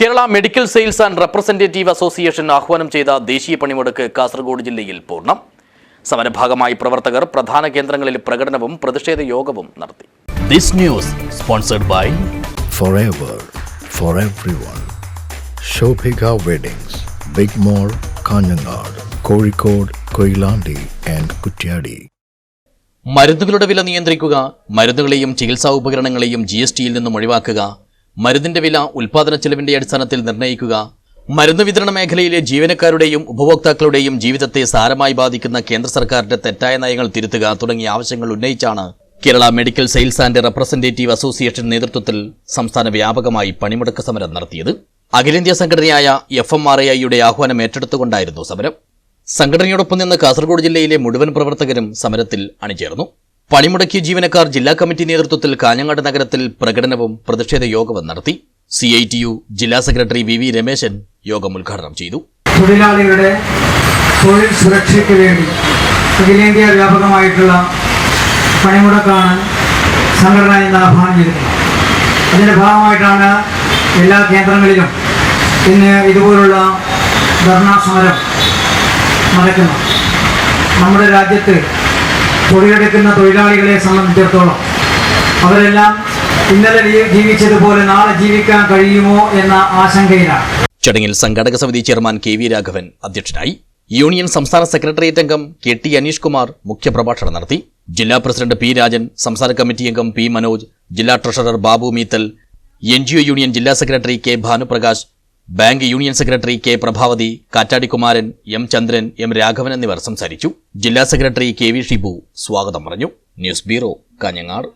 Kerala Medical Sales and Representative Association ആഹ്വാനം ചെയ്ത ദേശീയ പണിമുടക്ക് കാസർഗോഡ് ജില്ലയിൽ പൂർണം. സമരഭാഗമായി പ്രവർത്തകർ പ്രധാന കേന്ദ്രങ്ങളിൽ പ്രകടനവും പ്രതിഷേധ യോഗവും നടത്തി. This news sponsored by forever for everyone. Shobhika Weddings, Big Mall Kanhangad Kozhikode Koilandi and Kuttiadi മരുന്നുകളുടെ വില നിയന്ത്രിക്കുക മരുന്നുകളെയും ചികിത്സാ ഉപകരണങ്ങളെയും ജി എസ് ടിയിൽ നിന്നും ഒഴിവാക്കുക മരുന്നിന്റെ വില ഉൽപാദന ചെലവിന്റെ അടിസ്ഥാനത്തിൽ നിർണയിക്കുക മരുന്ന് വിതരണ മേഖലയിലെ ജീവനക്കാരുടെയും ഉപഭോക്താക്കളുടെയും ജീവിതത്തെ സാരമായി ബാധിക്കുന്ന കേന്ദ്ര സർക്കാരിന്റെ തെറ്റായ നയങ്ങൾ തിരുത്തുക തുടങ്ങിയ ആവശ്യങ്ങൾ ഉന്നയിച്ചാണ് Kerala Medical Sales and Representative Association നേതൃത്വത്തിൽ സംസ്ഥാന വ്യാപകമായി പണിമുടക്ക് സമരം നടത്തിയത്. അഖിലേന്ത്യാ സംഘടനയായ എഫ് എം ആർ ഐയുടെ ആഹ്വാനം ഏറ്റെടുത്തുകൊണ്ടായിരുന്നു സമരം. സംഘടനയോടൊപ്പം നിന്ന് കാസർഗോഡ് ജില്ലയിലെ മുഴുവൻ പ്രവർത്തകരും സമരത്തിൽ അണിചേർന്നു. പണിമുടക്കിയ ജീവനക്കാർ ജില്ലാ കമ്മിറ്റി നേതൃത്വത്തിൽ കാഞ്ഞങ്ങാട് നഗരത്തിൽ പ്രകടനവും പ്രതിഷേധ യോഗവും നടത്തി. സി ഐ ടി യു ജില്ലാ സെക്രട്ടറി വി വി രമേശൻ യോഗം ഉദ്ഘാടനം ചെയ്തു. തൊഴിലാളികളുടെ തൊഴിൽ സുരക്ഷയ്ക്ക് വേണ്ടി അഖിലേന്ത്യാ വ്യാപകമായിട്ടുള്ള പണിമുടക്കാണ് സംഘടന ഇന്ന് ആഹ്വാനം ചെയ്തിട്ടുള്ളത് അതിന്റെ ഭാഗമായിട്ടാണ് എല്ലാ കേന്ദ്രങ്ങളിലും ഇന്ന് ഇതുപോലുള്ള ധർണാ സമരം നടക്കുന്നത്. നമ്മുടെ രാജ്യത്ത് തൊഴിലെടുക്കുന്ന തൊഴിലാളികളെ സംബന്ധിച്ചിടത്തോളം അവരെല്ലാം ഇന്നലെ ജീവിച്ചതുപോലെ നാളെ ജീവിക്കാൻ കഴിയുമോ എന്ന ആശങ്കയിലാണ്. ചടങ്ങിൽ സംഘാടക സമിതി ചെയർമാൻ കെ വി രാഘവൻ അധ്യക്ഷനായി യൂണിയൻ സംസ്ഥാന സെക്രട്ടേറിയറ്റ് അംഗം കെ ടി അനീഷ് കുമാർ മുഖ്യപ്രഭാഷണം നടത്തി. ജില്ലാ പ്രസിഡന്റ് പി രാജൻ സംസ്ഥാന കമ്മിറ്റി അംഗം പി മനോജ് ജില്ലാ treasurer Babu Meethal N union ജില്ലാ secretary K Bhanuprakash bank union secretary K Prabhavathi Kattadikumaran M Chandran M Raghavan എന്നിവർ സംസാരിച്ചു. ജില്ലാ സെക്രട്ടറി കെ വി ഷിബു സ്വാഗതം പറഞ്ഞു. News bureau Kanhangad.